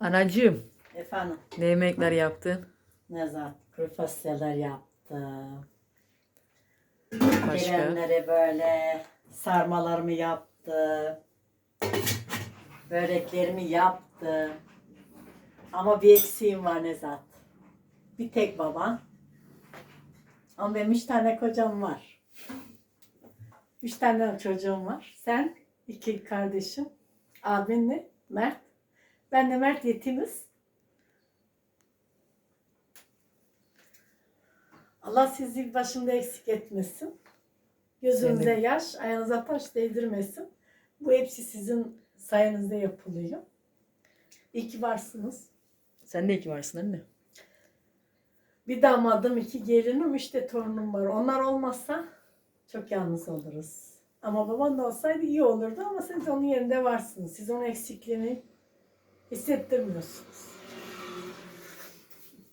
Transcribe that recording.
Anacığım Efendim, ne yemekler yaptın? Nezat kuru fasulyeler yaptım. Başka? Gelenlere böyle sarmalarımı yaptım. Böreklerimi yaptım. Ama bir eksiğim var Nezat. Bir tek baban. Ama benim üç tane kocam var. Üç tane çocuğum var. Sen, iki kardeşim, abinle Mert. Ben de Mert yetimiz. Allah sizi başında eksik etmesin. Gözünüze Senin. yaş, ayağınıza taş değdirmesin. Bu hepsi sizin sayenizde yapılıyor. İyi ki varsınız. Sen de iki varsın anne. Bir damadım, iki gelinim, de torunum var. Onlar olmazsa çok yalnız oluruz. Ama baban da olsaydı iyi olurdu ama siz onun yerinde varsınız. Siz onun eksikliğini hissettirmiyorsunuz.